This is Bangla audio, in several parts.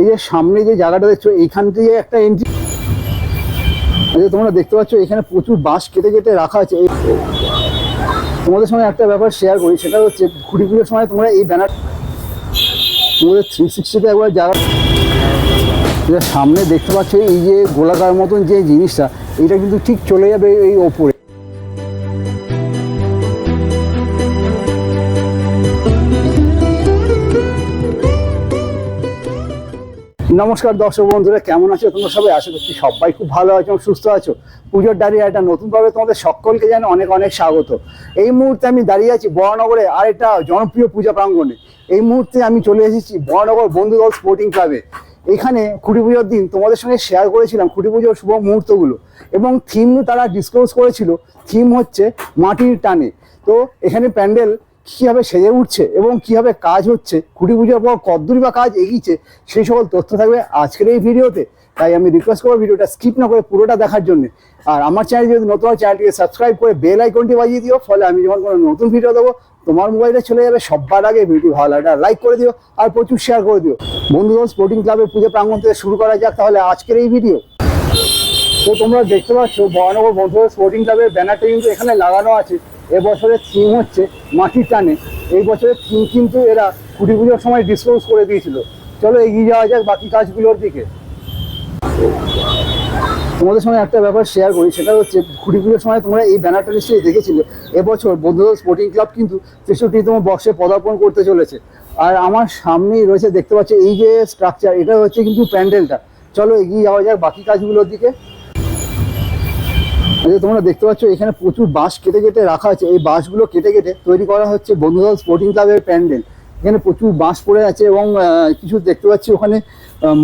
এই যে সামনে যে জায়গাটা দেখছ, এইখান থেকে একটা এন্ট্রি তোমরা দেখতে পাচ্ছ, এখানে প্রচুর বাঁশ কেটে কেটে রাখা আছে। তোমাদের সঙ্গে একটা ব্যাপার শেয়ার করি, সেটা হচ্ছে ঘুরি পুজোর সময় তোমরা এই ব্যানার তোমাদের থ্রি সিক্সটিতে একবার জায়গা সামনে দেখতে পাচ্ছ, এই যে গোলাকার মতন যে জিনিসটা এটা কিন্তু ঠিক চলে যাবে এই ওপরে। নমস্কার দর্শক বন্ধুরা, কেমন আছো তোমরা সবাই? আশা করছি সবাই খুব ভালো আছো সুস্থ আছো। পুজোর দাঁড়িয়ে একটা নতুনভাবে তোমাদের সকলকে জানি অনেক অনেক স্বাগত। এই মুহূর্তে আমি দাঁড়িয়ে আছি বড়নগরে আর একটা জনপ্রিয় পূজা প্রাঙ্গণে। এই মুহূর্তে আমি চলে এসেছি বড়নগর বন্ধুদল স্পোর্টিং ক্লাবে এখানে খুঁটি পুজোর দিন তোমাদের সঙ্গে শেয়ার করেছিলাম খুঁটি পুজোর শুভ মুহূর্তগুলো এবং থিম তারা ডিসক্লোজ করেছিল। থিম হচ্ছে মাটির টানে। তো এখানে প্যান্ডেল কীভাবে সেজে উঠছে এবং কীভাবে কাজ হচ্ছে, খুঁটি পুজোর পর কদ্দূরি বা কাজ এগিয়েছে, সেই সকল তথ্য থাকবে আজকের এই ভিডিওতে। তাই আমি রিকোয়েস্ট করব ভিডিওটা স্কিপ না করে পুরোটা দেখার জন্য। আর আমার চ্যানেল যদি নতুন হয় চ্যানেলটিকে সাবস্ক্রাইব করে বেল আইকনটি বাজিয়ে দিও, ফলে আমি যখন কোনো নতুন ভিডিও দেবো, তোমার মোবাইলে চলে যাবে সবার আগে ভিডিও ভালো লাগলে লাইক করে দিও আর প্রচুর শেয়ার করে দিও। বন্ধুগণ স্পোর্টিং ক্লাবের পুজো প্রাঙ্গণ থেকে শুরু করা যাক তাহলে আজকের এই ভিডিও তো তোমরা দেখতে পাচ্ছ বরানগর বন্ধু স্পোর্টিং ক্লাবের ব্যানারটা কিন্তু এখানে লাগানো আছে। এবছরের থিম হচ্ছে মাটির টানে। এই বছরের থিম কিন্তু এরা কুটি পুজোর সময় ডিসক্লোজ করে দিয়েছিল। চলো এগিয়ে যাওয়া যাক বাকি কাজগুলোর দিকে। তোমাদের সঙ্গে একটা ব্যাপার শেয়ার করি, সেটা হচ্ছে খুঁটি পুজোর সময় তোমরা এই ব্যানারটা নিশ্চয়ই দেখেছিলে। এবছর বন্ধুদল স্পোর্টিং ক্লাব কিন্তু তেষট্টিতম বর্ষে পদার্পণ করতে চলেছে। আর আমার সামনেই রয়েছে, দেখতে পাচ্ছ এই যে স্ট্রাকচার এটা হচ্ছে কিন্তু প্যান্ডেলটা। চলো এগিয়ে যাওয়া যাক বাকি কাজগুলোর দিকে। তোমরা দেখতে পাচ্ছ, এখানে প্রচুর বাঁশ কেটে কেটে রাখা আছে। এই বাঁশগুলো কেটে কেটে তৈরি করা হচ্ছে বন্ধুদল স্পোর্টিং ক্লাবের প্যান্ডেল। এখানে প্রচুর বাঁশ পড়ে আছে এবং কিছু দেখতে পাচ্ছি ওখানে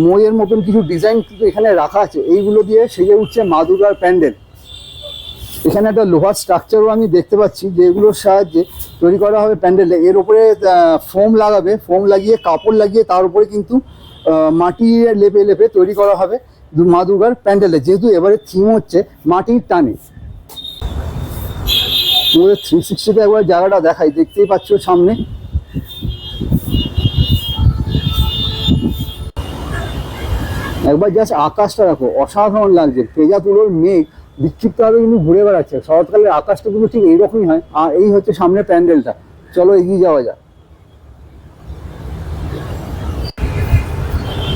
মইয়ের মতন কিছু ডিজাইন কিন্তু এখানে রাখা আছে। এইগুলো দিয়ে সেজে উঠছে মা দুর্গার প্যান্ডেল। এখানে একটা লোহার স্ট্রাকচারও আমি দেখতে পাচ্ছি, যেগুলোর সাহায্যে তৈরি করা হবে প্যান্ডেলে। এর উপরে ফোম লাগাবে। ফোম লাগিয়ে, কাপড় লাগিয়ে তার উপরে কিন্তু মাটি লেপে লেপে তৈরি করা হবে। মা দুর্গার প্যান্ডেলে, যেহেতু এবারে থিম হচ্ছে মাটির টানে। থ্রি সিক্সটিতে একবার জায়গাটা দেখাই, দেখতেই পাচ্ছ সামনে। একবার জাস্ট আকাশটা দেখো, অসাধারণ লাগছে। পেজা তুলোর মেঘ বিক্ষিপ্তভাবে কিন্তু ঘুরে বেড়াচ্ছে। শরৎকালের আকাশটা কিন্তু ঠিক এইরকমই হয়। আর এই হচ্ছে সামনে প্যান্ডেলটা। চলো এগিয়ে যাওয়া যাক।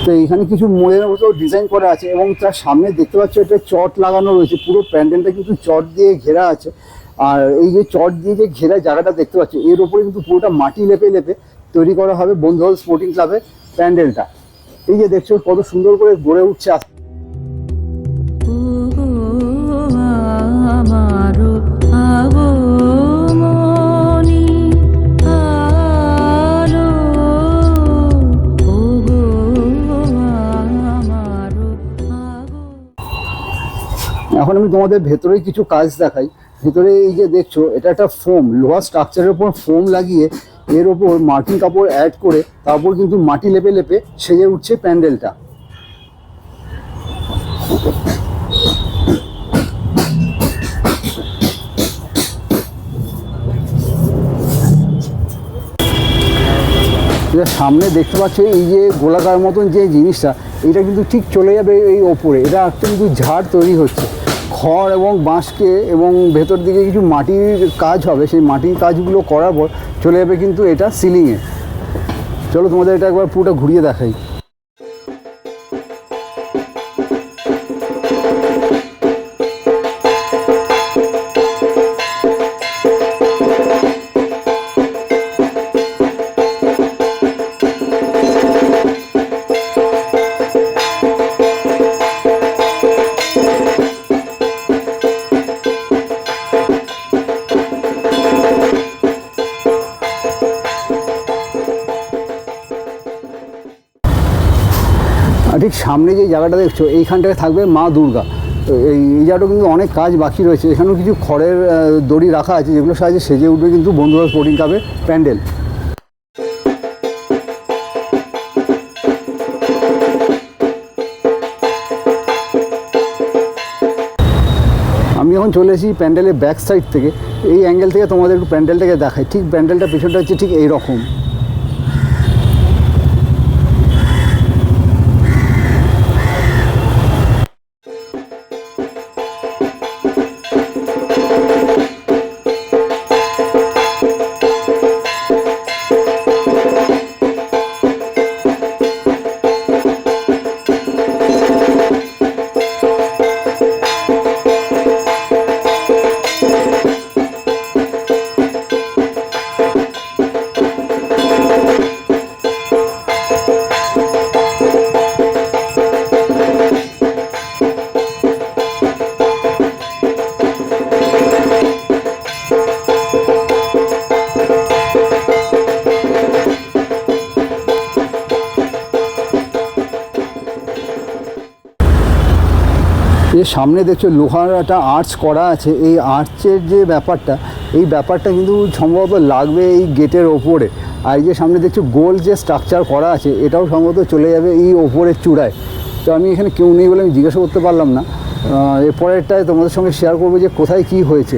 তো এখানে কিছু ময়ের মতো ডিজাইন করা আছে এবং তার সামনে দেখতে পাচ্ছ একটা চট লাগানো রয়েছে। পুরো প্যান্ডেলটা কিন্তু চট দিয়ে ঘেরা আছে। আর এই যে চট দিয়ে যে ঘেরা জায়গাটা দেখতে পাচ্ছ, এর উপরে কিন্তু পুরোটা মাটি লেপে লেপে তৈরি করা হবে বন্ধুহল স্পোর্টিং ক্লাবের প্যান্ডেলটা। এই যে দেখছ কত সুন্দর করে গড়ে উঠছে আস্তে এখন আমি তোমাদের ভেতরে কিছু কাজ দেখাই। ভেতরে এই যে দেখছ, এটা একটা ফোম লোহার স্ট্রাকচারের উপর ফোম লাগিয়ে এর ওপর মার্কিন কাপড় অ্যাড করে তারপর কিন্তু মাটি লেপে লেপে সেজে উঠছে প্যান্ডেলটা। সামনে দেখতে পাচ্ছ, এই যে গোলাকার মতন যে জিনিসটা এটা কিন্তু ঠিক চলে যাবে এই ওপরে। এটা একটা কিন্তু ঝাড় তৈরি হচ্ছে। খড় এবং বাঁশকে এবং ভেতর দিকে কিছু মাটির কাজ হবে, সেই মাটির কাজগুলো করার পর চলে যাবে কিন্তু এটা সিলিংয়ে। চলো তোমাদের এটা একবার পুরোটা ঘুরিয়ে দেখাই। ঠিক সামনে যে জায়গাটা দেখছ, এইখানটায় থাকবে মা দুর্গা। তো এই এই জায়গাটা কিন্তু অনেক কাজ বাকি রয়েছে। এখানেও কিছু খড়ের দড়ি রাখা আছে, যেগুলোর সাহায্যে সেজে উঠবে কিন্তু বন্ধুরা স্পোর্টিং ক্লাবের প্যান্ডেল। আমি এখন চলে এসেছি প্যান্ডেলের ব্যাক সাইড থেকে। এই অ্যাঙ্গেল থেকে তোমাদের একটু প্যান্ডেলটাকে দেখাই। ঠিক প্যান্ডেলটা পিছনটা হচ্ছে ঠিক এই এর সামনে দেখছ লোহার একটা আর্চ করা আছে। এই আর্চের যে ব্যাপারটা, এই ব্যাপারটা কিন্তু সম্ভবত লাগবে এই গেটের ওপরে। আর এই যে সামনে দেখছ গোল যে স্ট্রাকচার করা আছে, এটাও সম্ভবত চলে যাবে এই ওপরের চূড়ায়। তো আমি এখানে কেউ নেই বলে আমি জিজ্ঞাসা করতে পারলাম না। এরপরেরটায় তোমাদের সঙ্গে শেয়ার করব যে কোথায় কি হয়েছে।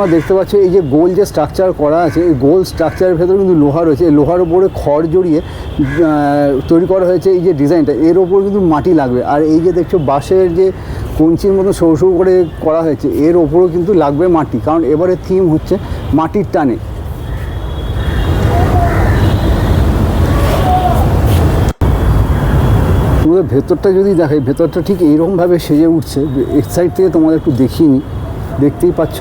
তোমরা দেখতে পাচ্ছ, এই যে গোল যে স্ট্রাকচার করা আছে, এই গোল স্ট্রাকচারের ভেতরে কিন্তু লোহা রয়েছে। এই লোহার উপরে খড় জড়িয়ে তৈরি করা হয়েছে এই যে ডিজাইনটা। এর ওপর কিন্তু মাটি লাগবে। আর এই যে দেখছ, বাঁশের যে কঞ্চির মতো সরু সরু করে করা হয়েছে, এর ওপরেও কিন্তু লাগবে মাটি। কারণ এবারে থিম হচ্ছে মাটির টানে। তোমাদের ভেতরটা যদি দেখাই, ভেতরটা ঠিক এইরকমভাবে সেজে উঠছে। এক সাইড থেকে তোমাদের একটু দেখিয়ে নিই দেখতেই পাচ্ছ।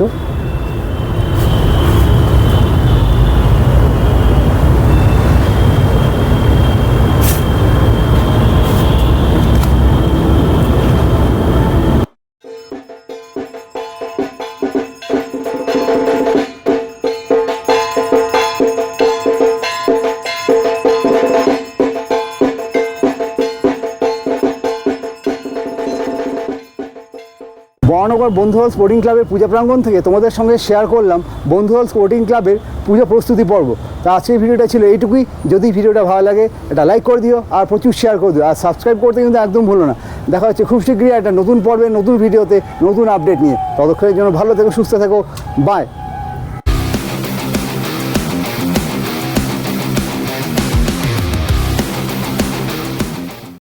বরানগর বন্ধুহল স্পোর্টিং ক্লাবের পূজা প্রাঙ্গণ থেকে তোমাদের সঙ্গে শেয়ার করলাম বন্ধুহল স্পোর্টিং ক্লাবের পুজো প্রস্তুতি পর্ব। তা আজকের ভিডিওটা ছিল এইটুকুই। যদি ভিডিওটা ভালো লাগে, এটা লাইক করে দিও আর প্রচুর শেয়ার করে দিও। আর সাবস্ক্রাইব করতে কিন্তু একদম ভুলো না। দেখা হচ্ছে খুব শীঘ্রই একটা নতুন পর্বে, নতুন ভিডিওতে, নতুন আপডেট নিয়ে। ততক্ষণের জন্য ভালো থেকো, সুস্থ থেকো। বাই